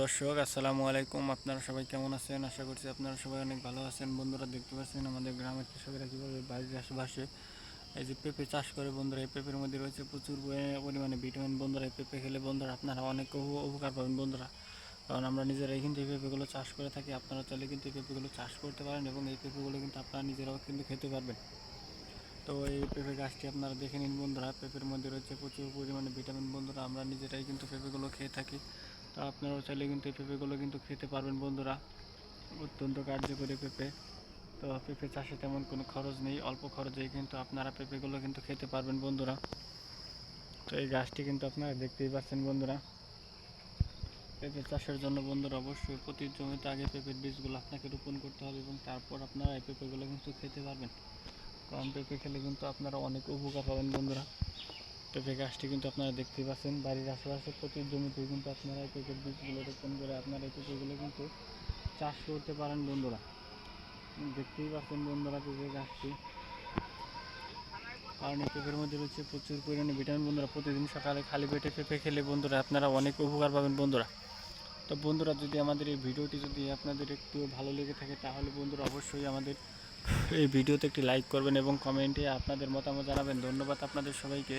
দর্শক, আসসালামু আলাইকুম। আপনারা সবাই কেমন আছেন? আশা করছি আপনারা সবাই অনেক ভালো আছেন। বন্ধুরা, দেখতে পাচ্ছেন আমাদের গ্রামের কৃষকেরা কীভাবে বাড়ির আশেপাশে এই যে পেঁপে চাষ করে। বন্ধুরা, এই পেঁপের মধ্যে রয়েছে প্রচুর পরি- পরিমাণে ভিটামিন। বন্ধুরা, এই পেঁপে খেলে বন্ধুরা আপনারা অনেক উপকার পাবেন বন্ধুরা। কারণ আমরা নিজেরাই কিন্তু এই পেঁপেগুলো চাষ করে থাকি। আপনারা চাইলে কিন্তু এই পেঁপেগুলো চাষ করতে পারেন এবং এই পেঁপেগুলো কিন্তু আপনারা নিজেরাও কিন্তু খেতে পারবেন। তো এই পেঁপে গাছটি আপনারা দেখে নিন বন্ধুরা। পেঁপের মধ্যে রয়েছে প্রচুর পরিমাণে ভিটামিন। বন্ধুরা, আমরা নিজেরাই কিন্তু পেঁপেগুলো খেয়ে থাকি। তো আপনারাও চাইলে কিন্তু এই পেঁপেগুলো কিন্তু খেতে পারবেন বন্ধুরা। অত্যন্ত কার্যকরী পেঁপে। তো পেঁপে চাষে তেমন কোনো খরচ নেই, অল্প খরচেই কিন্তু আপনারা পেঁপেগুলো কিন্তু খেতে পারবেন বন্ধুরা। তো এই গাছটি কিন্তু আপনারা দেখতেই পাচ্ছেন বন্ধুরা। পেঁপে চাষের জন্য বন্ধুরা অবশ্যই প্রতি জমিতে আগে পেঁপের বীজগুলো আপনাকে রোপণ করতে হবে এবং তারপর আপনারা এই পেঁপেগুলো কিন্তু খেতে পারবেন। কারণ পেঁপে খেলে কিন্তু আপনারা অনেক উপকার পাবেন বন্ধুরা। পেঁপে গাছটি কিন্তু আপনারা দেখতেই পাচ্ছেন। বাড়ির আশেপাশে প্রতি জমিতে কিন্তু আপনারা এই পেঁপের বীজগুলো রোপণ করে আপনারা এই পেঁপেগুলো কিন্তু চাষ করতে পারেন বন্ধুরা। দেখতেই পাচ্ছেন বন্ধুরা পেঁপে গাছটি। কারণ এই পেঁপের মধ্যে রয়েছে প্রচুর পরিমাণে ভিটামিন বন্ধুরা। প্রতিদিন সকালে খালি পেটে পেঁপে খেলে বন্ধুরা আপনারা অনেক উপকার পাবেন বন্ধুরা। তো বন্ধুরা, যদি আমাদের এই ভিডিওটি যদি আপনাদের একটু ভালো লেগে থাকে, তাহলে বন্ধুরা অবশ্যই আমাদের এই ভিডিওতে একটি লাইক করবেন এবং কমেন্টে আপনাদের মতামত জানাবেন। ধন্যবাদ আপনাদের সবাইকে।